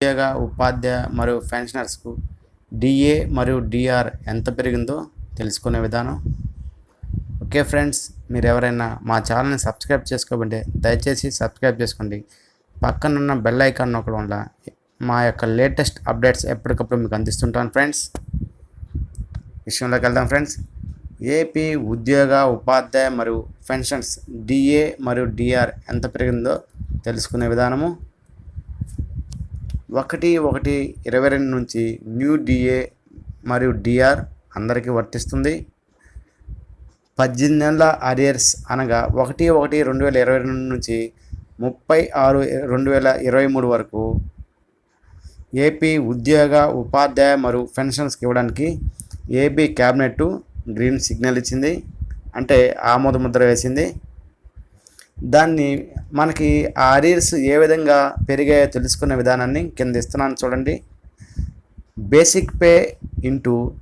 ఉద్యోగ ఉపాధ్యాయ మరియు పెన్షనర్స్కు డిఏ మరియు డిఆర్ ఎంత పెరిగిందో తెలుసుకునే విధానం. ఓకే ఫ్రెండ్స్ మీరు ఎవరైనా మా ఛానల్ని సబ్స్క్రైబ్ చేసుకోమంటే దయచేసి సబ్స్క్రైబ్ చేసుకోండి. పక్కనున్న బెల్ ఐకాన్ నొక్కడం వల్ల మా యొక్క లేటెస్ట్ అప్డేట్స్ ఎప్పటికప్పుడు మీకు అందిస్తుంటాను ఫ్రెండ్స్. విషయంలోకి వెళ్దాం ఫ్రెండ్స్. ఏపీ ఉద్యోగ ఉపాధ్యాయ మరియు పెన్షన్స్ డిఏ మరియు డిఆర్ ఎంత పెరిగిందో తెలుసుకునే విధానము. ఒకటి ఒకటి ఇరవై రెండు నుంచి న్యూ డిఏ మరియు డిఆర్ అందరికీ వర్తిస్తుంది. పద్దెనిమిది నెలల అరియర్స్ అనగా ఒకటి ఒకటి రెండు వేల ఇరవై రెండు నుంచి ముప్పై ఆరు రెండు వేల ఇరవై మూడు వరకు ఏపీ ఉద్యోగ ఉపాధ్యాయ మరియు పెన్షన్స్కి ఇవ్వడానికి ఏపీ క్యాబినెట్ గ్రీన్ సిగ్నల్ ఇచ్చింది. అంటే ఆమోద ముద్ర వేసింది. దాన్ని మనకి ఆ ఏ విధంగా పెరిగాయో తెలుసుకునే విధానాన్ని కింద ఇస్తున్నాను చూడండి. Basic pay into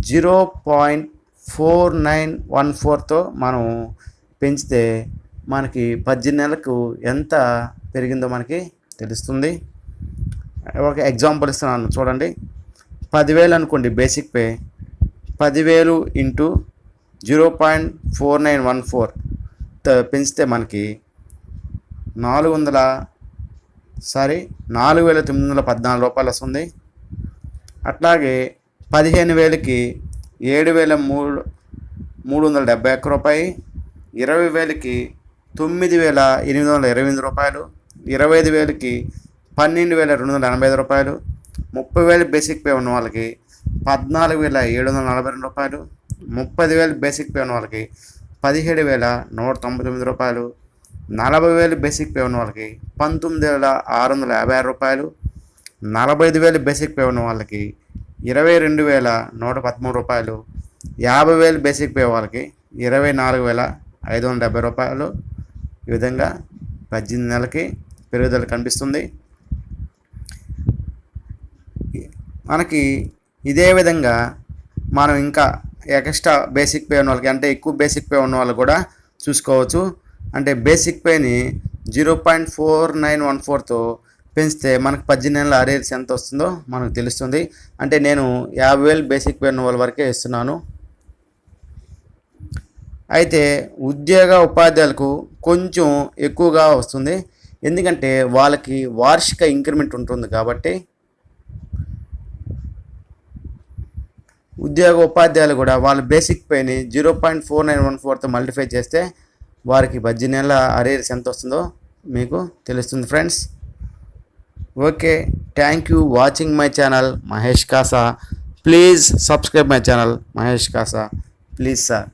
zero point four nine one ఫోర్తో మనం పెంచితే మనకి పద్దెనిమిది నెలలకు ఎంత పెరిగిందో మనకి తెలుస్తుంది. ఒక ఎగ్జాంపుల్ ఇస్తున్నాను చూడండి. పదివేలు అనుకోండి బేసిక్ పే. పదివేలు into zero point four nine one four. పెంచితే మనకి నాలుగు వందల సారీ నాలుగు వేల తొమ్మిది వందల పద్నాలుగు రూపాయలు వస్తుంది. అట్లాగే పదిహేను వేలకి ఏడు వేల మూడు మూడు వందల డెబ్బై ఒక్క రూపాయి ఇరవై వేలకి తొమ్మిది వేల ఎనిమిది వందల ఇరవై ఎనిమిది రూపాయలు ఇరవై ఐదు వేలకి పన్నెండు వేల రెండు వందల ఎనభై ఐదు రూపాయలు ముప్పై వేలు బేసిక్ పే ఉన్న వాళ్ళకి పద్నాలుగు వేల ఏడు వందల నలభై రెండు రూపాయలు ముప్పై వేలు బేసిక్ పే ఉన్న వాళ్ళకి పదిహేడు వేల నూట తొంభై తొమ్మిది రూపాయలు నలభై వేలు బేసిక్ పే ఉన్న వాళ్ళకి పంతొమ్మిది వేల ఆరు వందల యాభై ఆరు రూపాయలు నలభై ఐదు వేలు బేసిక్ పే ఉన్న వాళ్ళకి ఇరవై రెండు వేల నూట పదమూడు రూపాయలు యాభై వేలు బేసిక్ పే వాళ్ళకి ఇరవై నాలుగు వేల ఐదు వందల డెబ్బై రూపాయలు. ఈ విధంగా పద్దెనిమిది నెలలకి పెరుగుదల కనిపిస్తుంది. మనకి ఇదే విధంగా మనం ఇంకా ఎక్స్ట్రా బేసిక్ పే ఉన్న వాళ్ళకి అంటే ఎక్కువ బేసిక్ పే ఉన్న వాళ్ళు కూడా చూసుకోవచ్చు. అంటే బేసిక్ పేని zero point four nine one ఫోర్తో పెంచితే మనకు పద్దెనిమిది నెలల అరేర్స్ ఎంత వస్తుందో మనకు తెలుస్తుంది. అంటే నేను యాభై వేలు బేసిక్ పే ఉన్న వాళ్ళ వరకే ఇస్తున్నాను. అయితే ఉద్యోగ ఉపాధ్యాయులకు కొంచెం ఎక్కువగా వస్తుంది. ఎందుకంటే వాళ్ళకి వార్షిక ఇంక్రిమెంట్ ఉంటుంది కాబట్టి ఉద్యోగ ఉపాధ్యాయులు కూడా వాళ్ళ బేసిక్ పేని zero point four nine one ఫోర్తో multiply చేస్తే వారికి పద్దెనిమిది నెలల అరేర్స్ ఎంత వస్తుందో మీకు తెలుస్తుంది friends okay thank you watching my channel Mahesh Kasa please subscribe my channel Mahesh Kasa please sir